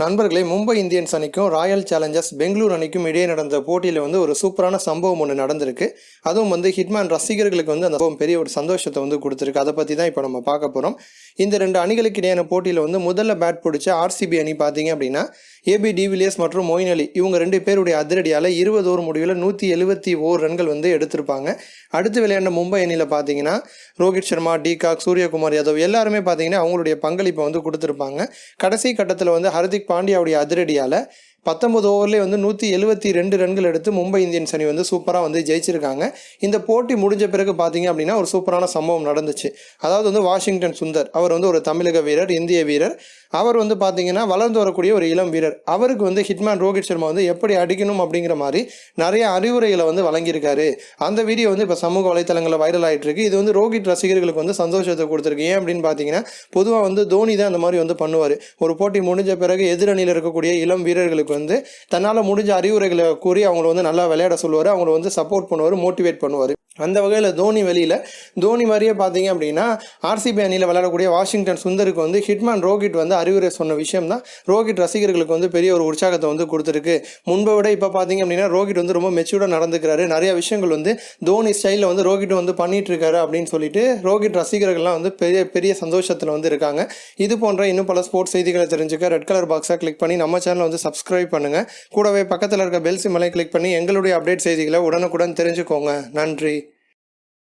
நண்பர்களே மும்பை இந்தியன்ஸ் அணிக்கும் Royal Challengers Bangalore அணிக்கும் இடையே நடந்த போட்டியில் வந்து ஒரு சூப்பரான சம்பவம் ஒன்று நடந்திருக்கு. அதுவும் வந்து ஹிட்மேன் ரசிகர்களுக்கு வந்து அந்த பெரிய ஒரு சந்தோஷத்தை வந்து கொடுத்துருக்கு. அதை பற்றி தான் இப்போ நம்ம பார்க்க போகிறோம் இந்த ரெண்டு அணிகளுக்கு இடையான போட்டியில் வந்து முதல்ல பேட் பிடிச்ச ஆர்சிபி அணி பார்த்தீங்க அப்படின்னா ஏபி டிவிலியர்ஸ் மற்றும் மொயின் அலி இவங்க ரெண்டு பேருடைய அதிரடியால் இருபது ஓவர் முடிவில் நூற்றி எழுபத்தி ஓர் ரன்கள் வந்து எடுத்திருப்பாங்க. அடுத்து விளையாண்ட மும்பை அணியில் பார்த்தீங்கன்னா ரோஹித் சர்மா டிகாக் சூரியகுமார் யாதவ் எல்லாருமே பார்த்தீங்கன்னா அவங்களுடைய பங்களிப்பை வந்து கொடுத்துருப்பாங்க. கடைசி கட்டத்தில் வந்து ஹர்திக் பாண்டியாவுடைய அதிரடியால் பத்தொன்பது ஓவர்லேயே வந்து நூற்றி எழுபத்தி ரெண்டு ரன்கள் எடுத்து மும்பை இந்தியன்ஸ் அணி வந்து சூப்பராக வந்து ஜெயிச்சிருக்காங்க. இந்த போட்டி முடிஞ்ச பிறகு பார்த்தீங்க அப்படின்னா ஒரு சூப்பரான சம்பவம் நடந்துச்சு. அதாவது வந்து வாஷிங்டன் சுந்தர் அவர் வந்து ஒரு தமிழக வீரர் இந்திய வீரர். அவர் வந்து பார்த்தீங்கன்னா வளர்ந்து வரக்கூடிய ஒரு இளம் வீரர். அவருக்கு வந்து ஹிட்மேன் ரோஹித் சர்மா வந்து எப்படி அடிக்கணும் அப்படிங்கிற மாதிரி நிறைய அறிவுரைகளை வந்து வழங்கியிருக்காரு. அந்த வீடியோ வந்து இப்போ சமூக வலைத்தளங்களில் வைரல் ஆகிட்டு இருக்கு இது வந்து ரோஹித் ரசிகர்களுக்கு வந்து சந்தோஷத்தை கொடுத்துருக்கு. ஏன் அப்படின்னு பார்த்தீங்கன்னா பொதுவாக வந்து தோனி தான் அந்த மாதிரி வந்து பண்ணுவார். ஒரு போட்டி முடிஞ்ச பிறகு எதிரணியில் இருக்கக்கூடிய இளம் வீரர்களுக்கு வந்து தன்னால் முடிஞ்ச அறிவுரைகளை கூறி அவங்கள வந்து நல்லா விளையாட சொல்லுவார். அவங்கள வந்து சப்போர்ட் பண்ணுவார் மோட்டிவேட் பண்ணுவார். அந்த வகையில் தோனி வெளியில். தோனி மாதிரியே பார்த்தீங்க அப்படின்னா ஆர்சிபி அணியில் விளையாடக்கூடிய வாஷிங்டன் சுந்தருக்கு வந்து ஹிட்மேன் ரோஹித் வந்து அறிவுரை சொன்ன விஷயம் தான். ரோஹித் ரசிகர்களுக்கு வந்து பெரிய ஒரு உற்சாகத்தை வந்து கொடுத்துருக்கு. முன்பை விட இப்போ பார்த்தீங்க அப்படின்னா ரோஹித் வந்து ரொம்ப மெச்சூர்டாக நடந்துக்கிறாரு. நிறைய விஷயங்கள் வந்து தோனி ஸ்டைலில் வந்து ரோஹித் வந்து பண்ணிட்டு இருக்காரு அப்படின்னு சொல்லிட்டு ரோஹித் ரசிகர்கள்லாம் வந்து பெரிய பெரிய சந்தோஷத்தில் வந்து இருக்காங்க. இது போன்ற இன்னும் பல ஸ்போர்ட்ஸ் செய்திகளை தெரிஞ்சுக்க ரெட் கலர் பாக்ஸை கிளிக் பண்ணி நம்ம சேனலை வந்து சப்ஸ்கிரைப் பண்ணுங்கள் கூடவே பக்கத்தில் இருக்க பெல் சிம்மலை கிளிக் பண்ணி எங்களுடைய அப்டேட் செய்திகளை உடனுக்குடன் தெரிஞ்சுக்கோங்க. நன்றி.